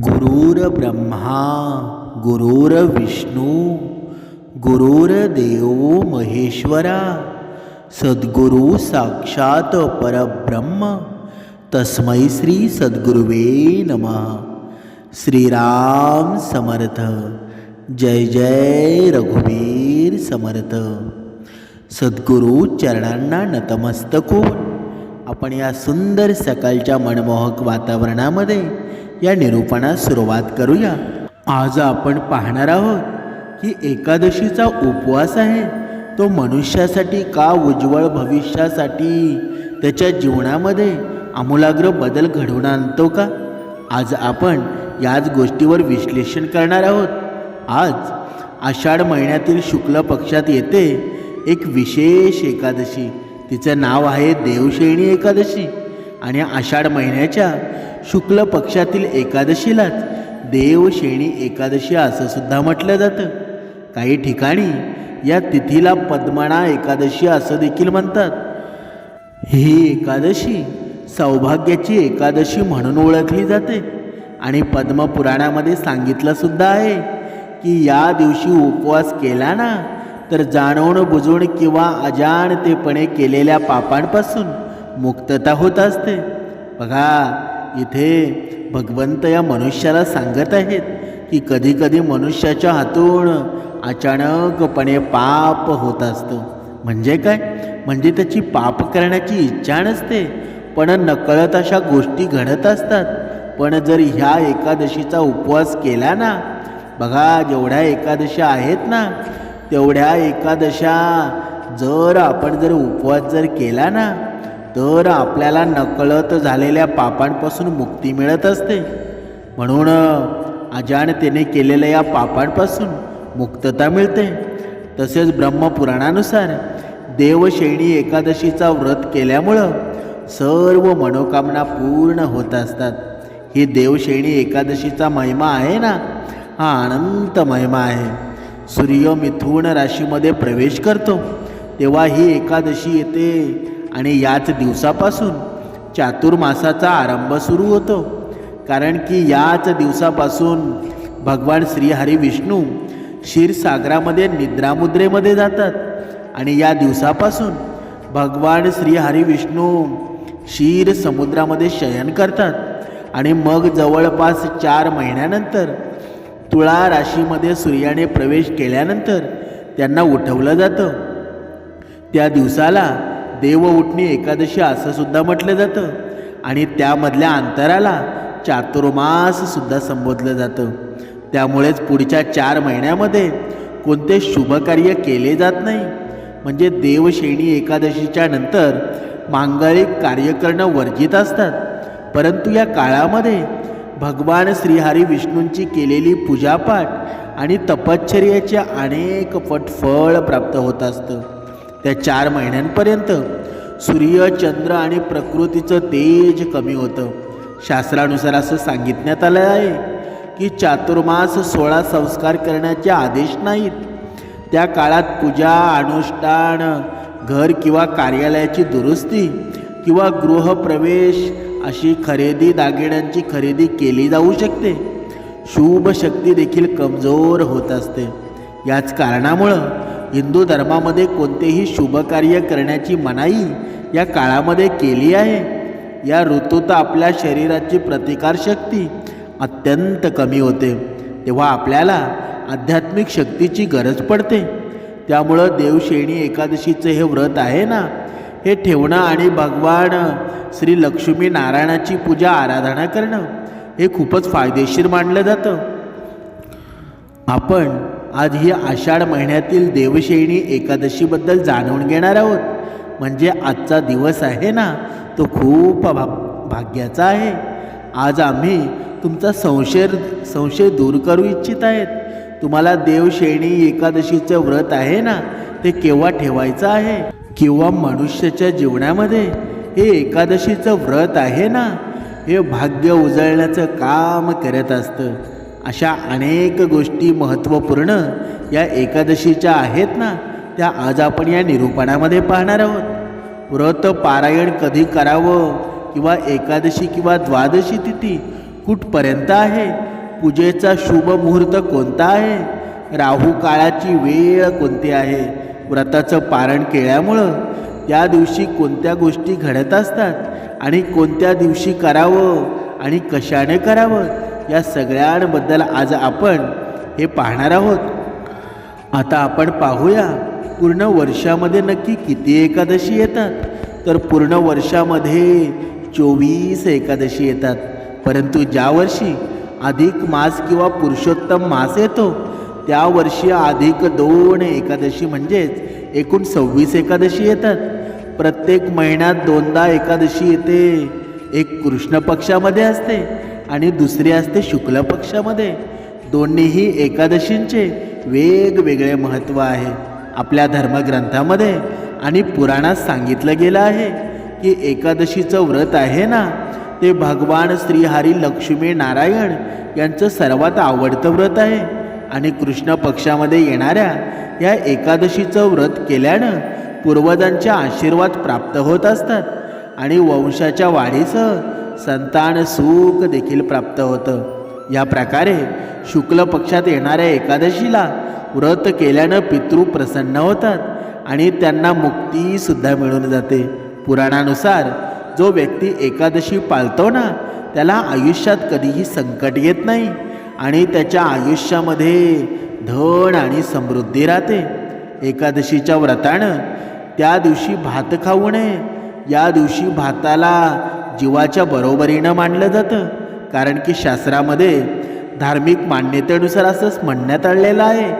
गुरुर्ब्रह्मा गुरुर्विष्णू गुरुर्देव महेश्वरा सद्गुरु साक्षात परब्रह्म तस्मै श्री सद्गुरुवे नमः. श्रीराम समर्थ जय जय रघुवीर समर्थ. सद्गुरु चरणांना नतमस्तक होऊन आपण या सुंदर सकाळच्या मनमोहक वातावरणामध्ये या निरूपणास सुरुवात करूया. आज आपण पाहणार आहोत की एकादशीचा उपवास आहे. तो मनुष्यासाठी का उज्ज्वल भविष्यासाठी? त्याच्या जीवनामध्ये आमूलाग्र बदल घडवून आणतो का? आज आपण याच गोष्टीवर विश्लेषण करणार आहोत. आज आषाढ महिन्यातील शुक्ल पक्षात येते एक विशेष एकादशी. तिचं नाव आहे देवशेणी एकादशी. आणि आषाढ महिन्याच्या शुक्ल पक्षातील एकादशीलाच देवशेणी एकादशी असं सुद्धा म्हटलं जातं. काही ठिकाणी या तिथीला पद्मना एकादशी असं देखील म्हणतात. ही एकादशी सौभाग्याची एकादशी म्हणून ओळखली जाते. आणि पद्मपुराणामध्ये सांगितलं सुद्धा आहे की या दिवशी उपवास केला ना तर जाणवण बुजून किंवा अजाणतेपणे केलेल्या पापांपासून मुक्तता होत असते. बघा इथे भगवंत या मनुष्याला सांगत आहेत की कधीकधी मनुष्याच्या हातून अचानकपणे पाप होत असतो. म्हणजे काय? म्हणजे त्याची पाप करण्याची इच्छा नसते पण नकळत अशा गोष्टी घडत असतात. पण जर ह्या एकादशीचा उपवास केला ना बघा जेवढ्या एकादशा आहेत ना तेवढ्या एकादशा जर आपण जर उपवास जर केला ना तर आपल्याला नकळत झालेल्या पापांपासून मुक्ती मिळत असते. म्हणून अजाणतेने केलेल्या या पापांपासून मुक्तता मिळते. तसेच ब्रह्मपुराणानुसार देवशैणी एकादशीचा व्रत केल्यामुळं सर्व मनोकामना पूर्ण होत असतात. ही देवशैणी एकादशीचा महिमा आहे ना? हा अनंत महिमा आहे. सूर्य मिथुन राशीमध्ये प्रवेश करतो. तेव्हा ही एकादशी येते. आणि याच दिवसापासून चातुर्मासाचा आरंभ सुरू होतो. कारण की याच दिवसापासून भगवान श्रीहरी विष्णू क्षीरसागरामध्ये निद्रामुद्रेमध्ये जातात. आणि या दिवसापासून भगवान श्रीहरी विष्णू क्षीर समुद्रामध्ये शयन करतात. आणि मग जवळपास चार महिन्यानंतर तुळा राशीमध्ये सूर्याने प्रवेश केल्यानंतर त्यांना उठवलं जातं. त्या दिवसाला देव उठणी एकादशी असं सुद्धा म्हटलं जातं. आणि त्यामधल्या अंतराला चातुर्मास सुद्धा संबोधलं जातं. त्यामुळेच पुढच्या चार महिन्यामध्ये कोणते शुभकार्य केले जात नाही. म्हणजे देवश्रेणी एकादशीच्या नंतर मांगलिक कार्य करणं वर्जित असतात. परंतु या काळामध्ये भगवान श्रीहरी विष्णूंची केलेली पूजापाठ आणि तपश्चर्याचे अनेक पट फळ प्राप्त होत असतं. त्या चार महिन्यांपर्यंत सूर्य चंद्र आणि प्रकृतीचं तेज कमी होतं. शास्त्रानुसार असं सांगितण्यात आलं आहे की चातुर्मास सोळा संस्कार करण्याचे आदेश नाहीत. त्या काळात पूजा अनुष्ठान घर किंवा कार्यालयाची दुरुस्ती किंवा गृहप्रवेश अशी खरेदी दागिन्यांची खरेदी केली जाऊ शकते. शुभ शक्ती देखील कमजोर होत असते. याच कारणामुळं हिंदू धर्मामध्ये कोणतेही शुभकार्य करण्याची मनाई या काळामध्ये केली आहे. या ऋतूत आपल्या शरीराची प्रतिकारशक्ती अत्यंत कमी होते. तेव्हा आपल्याला आध्यात्मिक शक्तीची गरज पडते. त्यामुळं देवशेणी एकादशीचं हे व्रत आहे ना? हे ठेवणं आणि भगवान श्री लक्ष्मी नारायणाची पूजा आराधना करणं हे खूपच फायदेशीर मानलं जातं. आपण आज ही आषाढ महिन्यातील देवशैणी एकादशीबद्दल जाणून घेणार आहोत. म्हणजे आजचा दिवस आहे ना तो खूप भा भाग्याचा आहे. आज आम्ही तुमचा संशय संशय दूर करू इच्छित आहेत. तुम्हाला देवशैणी एकादशीचं व्रत आहे ना ते केव्हा ठेवायचं आहे? किंवा मनुष्याच्या जीवनामध्ये हे एकादशीचं व्रत आहे ना हे भाग्य उजळण्याचं काम करत असतं. अशा अनेक गोष्टी महत्त्वपूर्ण या एकादशीच्या आहेत ना त्या आज आपण या निरूपणामध्ये पाहणार आहोत. व्रत पारायण कधी करावं किंवा एकादशी किंवा द्वादशी तिथी कुठपर्यंत आहे? पूजेचा शुभ मुहूर्त कोणता आहे? राहू काळाची वेळ कोणती आहे? व्रताचं पारण केल्यामुळं त्या दिवशी कोणत्या गोष्टी घडत असतात आणि कोणत्या दिवशी करावं आणि कशाने करावं? या सगळ्यांबद्दल आज आपण हे पाहणार आहोत. आता आपण पाहूया पूर्ण वर्षामध्ये नक्की किती एकादशी येतात? तर पूर्ण वर्षामध्ये चोवीस एकादशी येतात. परंतु ज्या वर्षी अधिक मास किंवा पुरुषोत्तम मास येतो त्या वर्षी अधिक दोन एकादशी म्हणजेच एकूण सव्वीस एकादशी येतात. प्रत्येक महिन्यात दोनदा एकादशी येते. एक कृष्ण पक्षामध्ये असते. आणि दुसरी असते शुक्ल पक्षामध्ये. दोन्हीही एकादशींचे वेगवेगळे महत्त्व आहे. आपल्या धर्मग्रंथामध्ये आणि पुराणात सांगितलं गेलं आहे की एकादशीचं व्रत आहे ना ते भगवान श्रीहरी लक्ष्मी नारायण यांचं सर्वात आवडतं व्रत आहे. आणि कृष्ण पक्षामध्ये येणाऱ्या या एकादशीचं व्रत केल्यानं पूर्वजांचे आशीर्वाद प्राप्त होत असतात. आणि वंशाच्या वाढीसह संतान सुख देखील प्राप्त होतं. या प्रकारे शुक्ल पक्षात येणाऱ्या एकादशीला व्रत केल्यानं पितृ प्रसन्न होतात आणि त्यांना मुक्तीसुद्धा मिळून जाते. पुराणानुसार जो व्यक्ती एकादशी पाळतो ना त्याला आयुष्यात कधीही संकट येत नाही आणि त्याच्या आयुष्यामध्ये धन आणि समृद्धी राहते. एकादशीच्या व्रतानं त्या दिवशी भात खाऊ नये या दिवशी भाताला जीवाच्या बरोबरीनं मानलं जातं. कारण की शास्त्रामध्ये धार्मिक मान्यतेनुसार असंच म्हणण्यात आलेलं आहे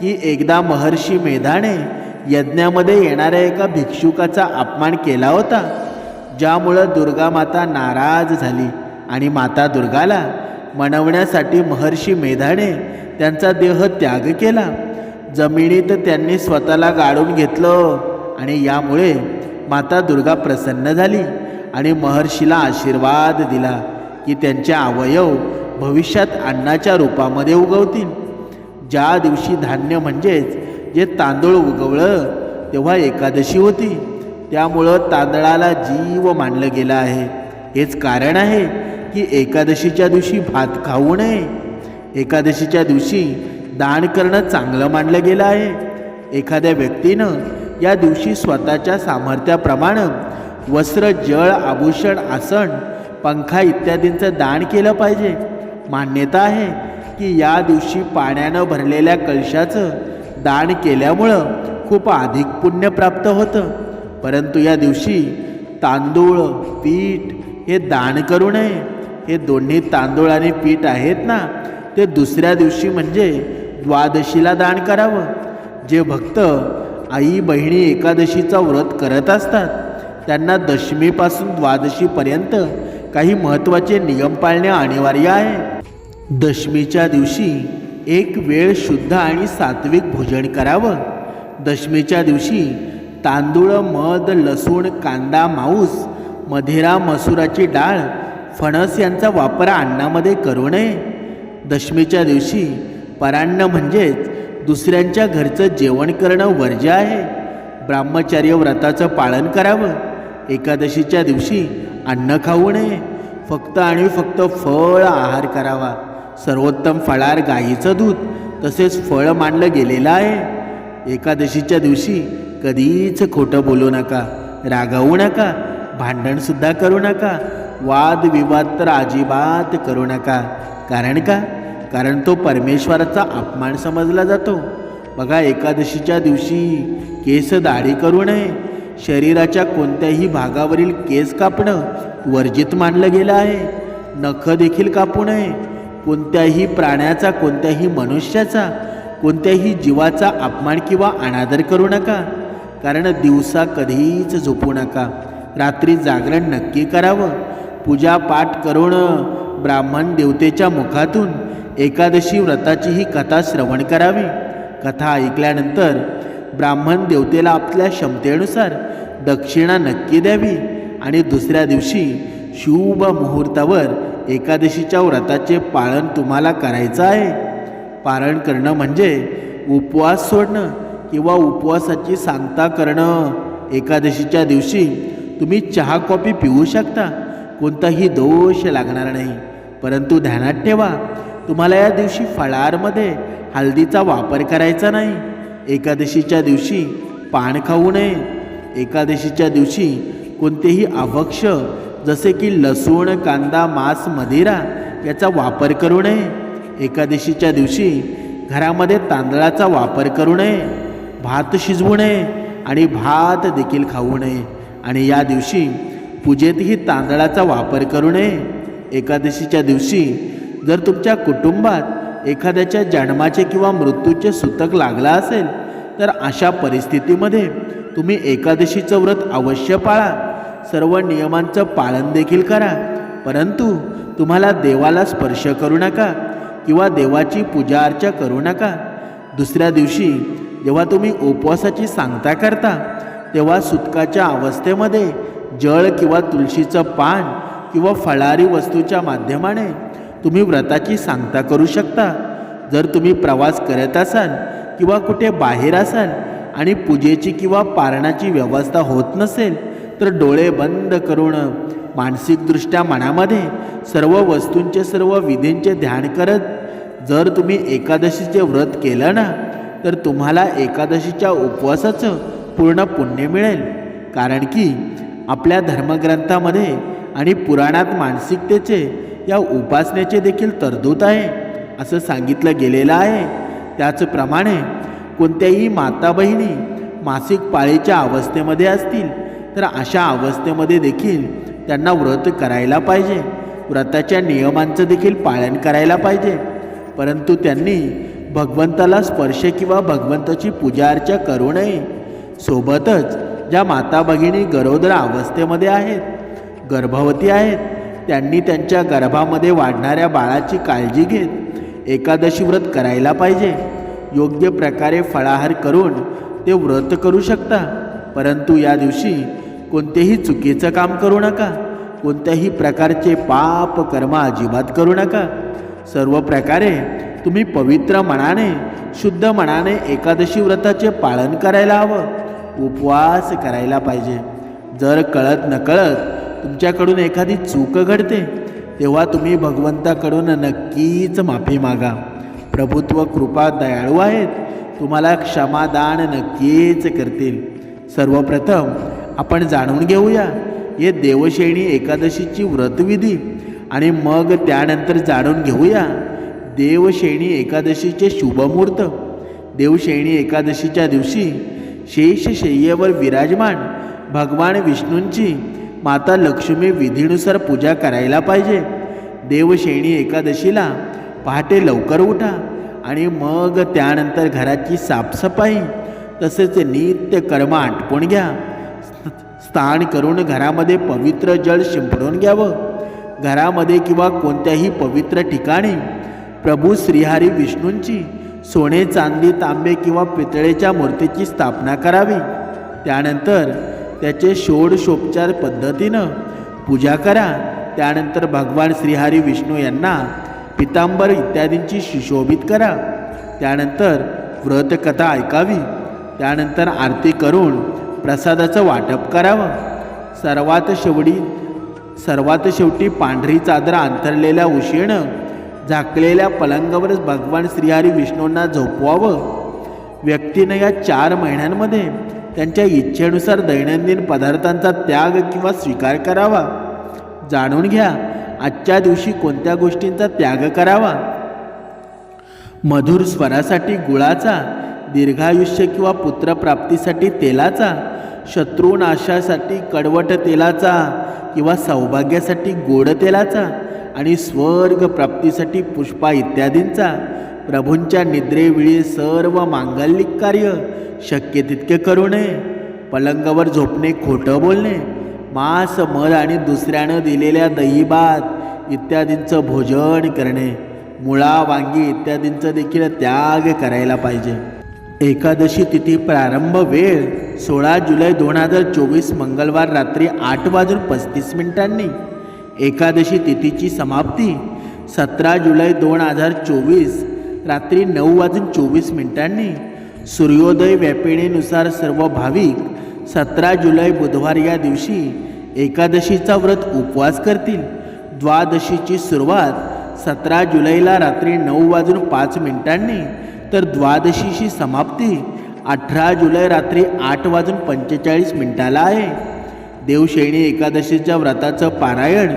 की एकदा महर्षी मेधाने यज्ञामध्ये येणाऱ्या एका भिक्षुकाचा अपमान केला होता. ज्यामुळं दुर्गा माता नाराज झाली आणि माता दुर्गाला मनवण्यासाठी महर्षी मेधाने त्यांचा देह त्याग केला. जमिनीत त्यांनी स्वतःला गाडून घेतलं आणि यामुळे माता दुर्गा प्रसन्न झाली. आणि महर्षीला आशीर्वाद दिला की त्यांचे अवयव भविष्यात अन्नाच्या रूपामध्ये उगवतील. ज्या दिवशी धान्य म्हणजेच जे तांदूळ उगवलं तेव्हा एकादशी होती. त्यामुळं तांदळाला जीव मानलं गेलं आहे. हेच कारण आहे की एकादशीच्या दिवशी भात खाऊ नये. एकादशीच्या दिवशी दान करणं चांगलं मानलं गेलं आहे. एखाद्या व्यक्तीनं या दिवशी स्वतःच्या सामर्थ्याप्रमाणे वस्त्र जळ आभूषण आसन पंखा इत्यादींचं दान केलं पाहिजे. मान्यता आहे की या दिवशी पाण्यानं भरलेल्या कलशाचं दान केल्यामुळं खूप अधिक पुण्य प्राप्त होतं. परंतु या दिवशी तांदूळ पीठ हे दान करू नये. हे दोन्ही तांदूळ आणि पीठ आहेत ना ते दुसऱ्या दिवशी म्हणजे द्वादशीला दान करावं. जे भक्त आई बहिणी एकादशीचा व्रत करत असतात त्यांना दशमीपासून द्वादशीपर्यंत काही महत्त्वाचे नियम पाळणे अनिवार्य आहे. दशमीच्या दिवशी एक वेळ शुद्ध आणि सात्विक भोजन करावं. दशमीच्या दिवशी तांदूळ मध लसूण कांदा मांस मधेरा मसुराची डाळ फणस यांचा वापर अन्नामध्ये करू नये. दशमीच्या दिवशी परान्न म्हणजेच दुसऱ्यांच्या घरचं जेवण करणं वर्ज्य आहे. ब्राह्मचर्य व्रताचं पालन करावं. एकादशीच्या दिवशी अन्न खाऊ नये. फक्त आणि फक्त फळ आहार करावा. सर्वोत्तम फळार गाईचं दूध तसेच फळ मानलं गेलेलं आहे. एकादशीच्या दिवशी कधीच खोटं बोलू नका रागावू नका भांडणसुद्धा करू नका वादविवाद तर अजिबात करू नका. कारण का? कारण तो परमेश्वराचा अपमान समजला जातो. बघा एकादशीच्या दिवशी केस दाढी करू नये शरीराच्या कोणत्याही भागावरील केस कापणं वर्जित मानलं गेलं आहे. नख देखील कापू नये कोणत्याही प्राण्याचा कोणत्याही मनुष्याचा कोणत्याही जीवाचा अपमान किंवा अनादर करू नका. कारण दिवसा कधीच झोपू नका. रात्री जागरण नक्की करावं. पूजा पाठ करून ब्राह्मण देवतेच्या मुखातून एकादशी व्रताची ही कथा श्रवण करावी. कथा ऐकल्यानंतर ब्राह्मण देवतेला आपल्या क्षमतेनुसार दक्षिणा नक्की द्यावी आणि दुसऱ्या दिवशी शुभ मुहूर्तावर एकादशीच्या व्रताचे पालन तुम्हाला करायचं आहे. पारण करणं म्हणजे उपवास सोडणं किंवा उपवासाची सांगता करणं. एकादशीच्या दिवशी तुम्ही चहा कॉफी पिऊ शकता. कोणताही दोष लागणार नाही. परंतु ध्यानात ठेवा तुम्हाला या दिवशी फळारमध्ये हळदीचा वापर करायचा नाही. एकादशीच्या दिवशी पान खाऊ नये. एकादशीच्या दिवशी कोणतेही अभक्ष जसे की लसूण कांदा मांस मदिरा याचा वापर करू नये. एकादशीच्या दिवशी घरामध्ये तांदळाचा वापर करू नये. भात शिजवू नये आणि भात देखील खाऊ नये. आणि या दिवशी पूजेतही तांदळाचा वापर करू नये. एकादशीच्या दिवशी जर तुमच्या कुटुंबात एखाद्याच्या जन्माचे किंवा मृत्यूचे सूतक लागला असेल तर अशा परिस्थितीमध्ये तुम्ही एकादशीचं व्रत अवश्य पाळा. सर्व नियमांचं पालन देखील करा. परंतु तुम्हाला देवाला स्पर्श करू नका किंवा देवाची पूजा अर्चा करू नका. दुसऱ्या दिवशी जेव्हा तुम्ही उपवासाची सांगता करता तेव्हा सुतकाच्या अवस्थेमध्ये जळ किंवा तुळशीचं पान किंवा फळारी वस्तूच्या माध्यमाने तुम्ही व्रताची सांगता करू शकता. जर तुम्ही प्रवास करत असाल किंवा कुठे बाहेर असाल आणि पूजेची किंवा पारणाची व्यवस्था होत नसेल तर डोळे बंद करून मानसिकदृष्ट्या मनामध्ये सर्व वस्तूंचे सर्व विधींचे ध्यान करत जर तुम्ही एकादशीचे व्रत केलं ना तर तुम्हाला एकादशीच्या उपवासाचं पूर्ण पुण्य मिळेल. कारण की आपल्या धर्मग्रंथामध्ये आणि पुराणात मानसिकतेचे या उपासनेचे देखील तरतूद आहे असं सांगितलं गेलेलं आहे. त्याचप्रमाणे कोणत्याही माता बहिणी मासिक पाळीच्या अवस्थेमध्ये असतील तर अशा अवस्थेमध्ये देखील त्यांना व्रत करायला पाहिजे. व्रताच्या नियमांचं देखील पालन करायला पाहिजे. परंतु त्यांनी भगवंताला स्पर्श किंवा भगवंताची पूजा अर्चा करू नये. सोबतच ज्या माता भगिनी गरोदर अवस्थेमध्ये आहेत गर्भवती आहेत त्यांनी त्यांच्या गर्भामध्ये वाढणाऱ्या बाळाची काळजी घेत एकादशी व्रत करायला पाहिजे. योग्य प्रकारे फळाहार करून ते व्रत करू शकता. परंतु या दिवशी कोणतेही चुकीचं काम करू नका. कोणत्याही प्रकारचे पाप कर्म अजिबात करू नका. सर्व प्रकारे तुम्ही पवित्र मनाने शुद्ध मनाने एकादशी व्रताचे पालन करायला हवं. उपवास करायला पाहिजे. जर कळत नकळत तुमच्याकडून एखादी चूक घडते तेव्हा तुम्ही भगवंताकडून नक्कीच माफी मागा. प्रभुत्व कृपा दयाळू आहेत. तुम्हाला क्षमादान नक्कीच करतील. सर्वप्रथम आपण जाणून घेऊया हे देवशैणी एकादशीची व्रतविधी आणि मग त्यानंतर जाणून घेऊया देवशैणी एकादशीचे शुभमुहूर्त. देवशैणी एकादशीच्या दिवशी शेषशय्येवर विराजमान भगवान विष्णूंची माता लक्ष्मी विधीनुसार पूजा करायला पाहिजे. देवशेणी एकादशीला पहाटे लवकर उठा आणि मग त्यानंतर घराची साफसफाई तसेच नित्य कर्म आटपून घ्या. स्नान करून घरामध्ये पवित्र जल शिंपडून घ्यावं. घरामध्ये किंवा कोणत्याही पवित्र ठिकाणी प्रभू श्रीहरी विष्णूंची सोने चांदी तांबे किंवा पितळेच्या मूर्तीची स्थापना करावी. त्यानंतर त्याचे षोडशोपचार पद्धतीनं पूजा करा. त्यानंतर भगवान श्रीहरी विष्णू यांना पितांबर इत्यादींची सुशोभित करा. त्यानंतर व्रतकथा ऐकावी. त्यानंतर आरती करून प्रसादाचं वाटप करावं. सर्वात शेवटी सर्वात शेवटी पांढरी चादर अंथरलेल्या उशीनं झाकलेल्या पलंगावरच भगवान श्रीहरी विष्णूंना झोपवावं. व्यक्तीनं या चार महिन्यांमध्ये त्यांच्या इच्छेनुसार दैनंदिन पदार्थांचा त्याग किंवा स्वीकार करावा. जाणून घ्या आजच्या दिवशी कोणत्या गोष्टींचा त्याग करावा? मधुर स्वरासाठी गुळाचा दीर्घायुष्य किंवा पुत्रप्राप्तीसाठी तेलाचा शत्रुनाशासाठी कडवट तेलाचा किंवा सौभाग्यासाठी गोड तेलाचा आणि स्वर्ग प्राप्तीसाठी पुष्पा इत्यादींचा प्रभूंच्या निद्रेवेळी सर्व मांगलिक कार्य शक्य तितके करू नये. पलंगावर झोपणे खोटं बोलणे. मांस मध आणि दुसऱ्यानं दिलेल्या दहीभात इत्यादींचं भोजन करणे. मुळा वांगी इत्यादींचा देखील त्याग करायला पाहिजे. एकादशी तिथी प्रारंभ वेळ सोळा जुलै दोन हजार चोवीस मंगळवार रात्री आठ वाजून पस्तीस मिनिटांनी. एकादशी तिथीची समाप्ती सतरा जुलै दोन हजार चोवीस रात्री नऊ वाजून चोवीस मिनिटांनी. सूर्योदय व्यापिणीनुसार सर्व भाविक सतरा जुलै बुधवार या दिवशी एकादशीचा व्रत उपवास करतील. द्वादशीची सुरुवात सतरा जुलैला रात्री नऊ वाजून पाच मिनिटांनी तर द्वादशीची समाप्ती अठरा जुलै रात्री आठ वाजून पंचेचाळीस मिनिटाला आहे. देवशैणी एकादशीच्या व्रताचं पारायण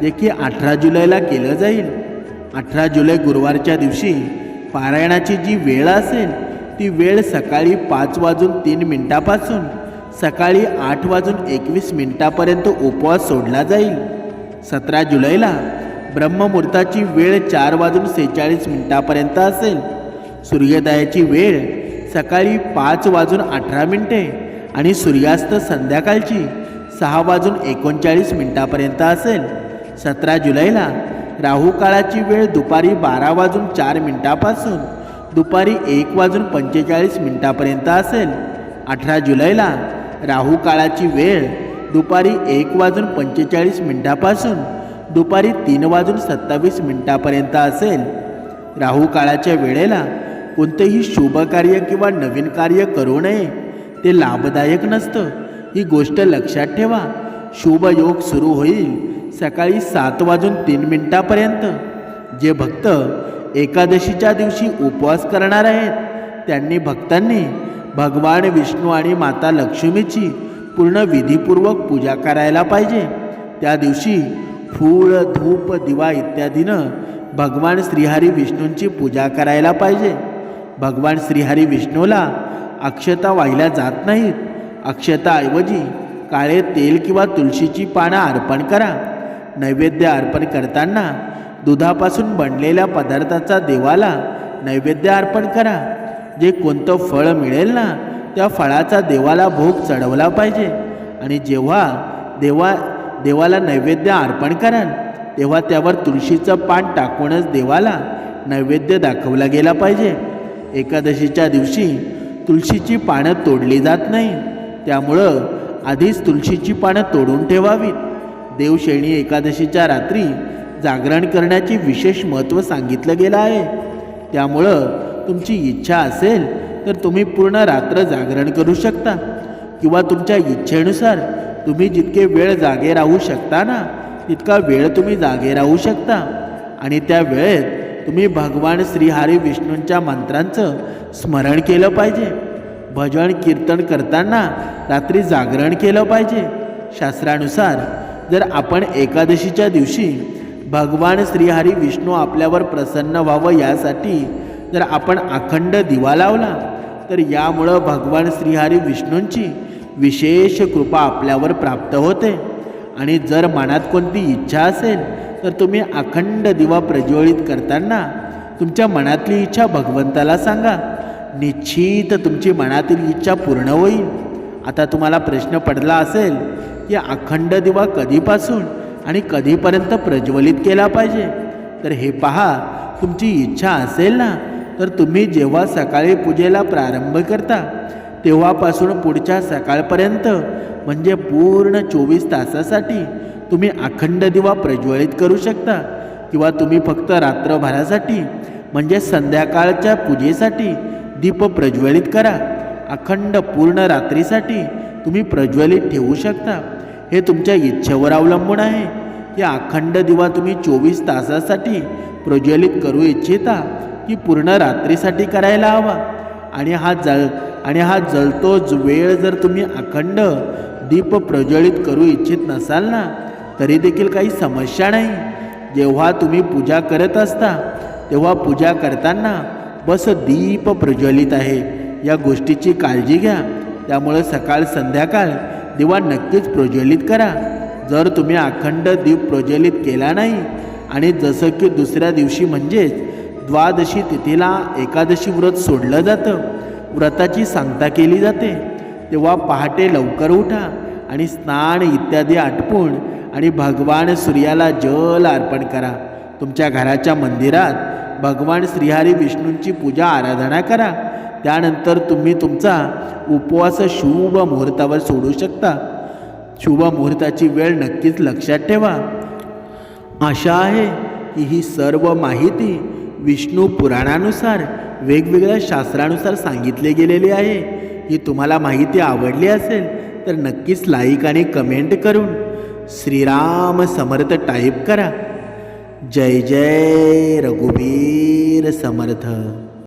देखील अठरा जुलैला केलं जाईल. अठरा जुलै गुरुवारच्या दिवशी पारायणाची जी वेळ असेल ती वेळ सकाळी पाच वाजून तीन मिनिटापासून. सकाळी आठ वाजून एकवीस मिनिटापर्यंत उपवास सोडला जाईल. सतरा जुलैला ब्रह्ममुहूर्ताची वेळ चार वाजून सेहेचाळीस मिनिटापर्यंत असेल. सूर्योदयाची वेळ सकाळी पाच वाजून अठरा मिनिटे आणि सूर्यास्त संध्याकाळची सहा वाजून एकोणचाळीस मिनिटापर्यंत असेल. सतरा जुलैला राहू काळाची वेळ दुपारी बारा वाजून चार मिनिटापासून. दुपारी एक वाजून पंचेचाळीस मिनिटापर्यंत असेल. अठरा जुलैला राहू काळाची वेळ दुपारी एक वाजून पंचेचाळीस मिनिटापासून दुपारी तीन वाजून सत्तावीस मिनिटापर्यंत असेल. राहू काळाच्या वेळेला कोणतेही शुभ कार्य किंवा नवीन कार्य करू नये. ते लाभदायक नसतं. ही गोष्ट लक्षात ठेवा. शुभ योग सुरू होईल सकाळी सात वाजून तीन मिनिटापर्यंत. जे भक्त एकादशीच्या दिवशी उपवास करणार आहेत. त्यांनी भक्तांनी भगवान विष्णू आणि माता लक्ष्मीची पूर्ण विधीपूर्वक पूजा करायला पाहिजे. त्या दिवशी फूळ धूप दिवा इत्यादीनं भगवान श्रीहरी विष्णूंची पूजा करायला पाहिजे. भगवान श्रीहरी विष्णूला अक्षता वाहिल्या जात नाहीत. अक्षताऐवजी काळे तेल किंवा तुळशीची पानं अर्पण करा. नैवेद्य अर्पण करताना दुधापासून बनलेल्या पदार्थाचा देवाला नैवेद्य अर्पण करा. जे कोणतं फळ मिळेल ना त्या फळाचा देवाला भोग चढवला पाहिजे. आणि जेव्हा देवा देवाला नैवेद्य अर्पण कराल तेव्हा त्यावर तुळशीचं पान टाकूनच देवाला नैवेद्य दाखवला गेला पाहिजे. एकादशीच्या दिवशी तुळशीची पानं तोडली जात नाही. त्यामुळं आधीच तुळशीची पानं तोडून ठेवावीत. देवशेणी एकादशीच्या रात्री जागरण करण्याची विशेष महत्त्व सांगितलं गेलं आहे. त्यामुळं तुमची इच्छा असेल तर तुम्ही पूर्ण रात्र जागरण करू शकता. किंवा तुमच्या इच्छेनुसार तुम्ही जितके वेळ जागे राहू शकता ना तितका वेळ तुम्ही जागे राहू शकता. आणि त्या वेळेत तुम्ही भगवान श्रीहरी विष्णूंच्या मंत्रांचं स्मरण केलं पाहिजे. भजन कीर्तन करताना रात्री जागरण केलं पाहिजे. शास्त्रानुसार जर आपण एकादशीच्या दिवशी भगवान श्रीहरी विष्णू आपल्यावर प्रसन्न व्हावं यासाठी जर आपण अखंड दिवा लावला तर यामुळं भगवान श्रीहरी विष्णूंची विशेष कृपा आपल्यावर प्राप्त होते. आणि जर मनात कोणती इच्छा असेल तर तुम्ही अखंड दिवा प्रज्वलित करताना तुमच्या मनातली इच्छा भगवंताला सांगा. निश्चित तुमची मनातील इच्छा पूर्ण होईल. आता तुम्हाला प्रश्न पडला असेल की अखंड दिवा कधीपासून आणि कधीपर्यंत प्रज्वलित केला पाहिजे? तर हे पहा तुमची इच्छा असेल ना? तर तुम्ही जेव्हा सकाळी पूजेला प्रारंभ करता तेव्हापासून पुढच्या सकाळपर्यंत म्हणजे पूर्ण चोवीस तासासाठी तुम्ही अखंड दिवा प्रज्वलित करू शकता. किंवा तुम्ही फक्त रात्रभरासाठी म्हणजे संध्याकाळच्या पूजेसाठी दीप प्रज्वलित करा. अखंड पूर्ण रात्रीसाठी तुम्ही प्रज्वलित ठेवू शकता. हे तुमच्या इच्छेवर अवलंबून आहे. की अखंड दिवा तुम्ही चोवीस तासासाठी प्रज्वलित करू इच्छिता की पूर्ण रात्रीसाठी करायला हवा. आणि हा जळ आणि हा जळतो वेळ जर तुम्ही अखंड दीप प्रज्वलित करू इच्छित नसाल ना तरी देखील काही समस्या नाही. जेव्हा तुम्ही पूजा करत असता तेव्हा पूजा करताना बस दीप प्रज्वलित आहे. या गोष्टीची काळजी घ्या. त्यामुळं सकाळ संध्याकाळ दिवा नक्कीच प्रज्वलित करा. जर तुम्ही अखंड दीप प्रज्वलित केला नाही आणि जसं की दुसऱ्या दिवशी म्हणजेच द्वादशी तिथीला एकादशी व्रत सोडलं जातं व्रताची सांगता केली जाते. तेव्हा पहाटे लवकर उठा आणि स्नान इत्यादी आटपून आणि भगवान सूर्याला जल अर्पण करा. तुमच्या घराच्या मंदिरात भगवान श्रीहरी विष्णूंची पूजा आराधना करा. त्यानंतर तुम्ही तुमचा उपवास शुभ मुहूर्तावर सोडू शकता. शुभ मुहूर्ताची वेळ नक्कीच लक्षात ठेवा. आशा आहे की ही सर्व माहिती विष्णू पुराणानुसार वेगवेगळ्या शास्त्रानुसार सांगितले गेलेली आहे. ही तुम्हाला माहिती आवडली असेल तर नक्कीच लाईक आणि कमेंट करून श्रीराम समर्थ टाईप करा. जय जय रघुवीर समर्थ.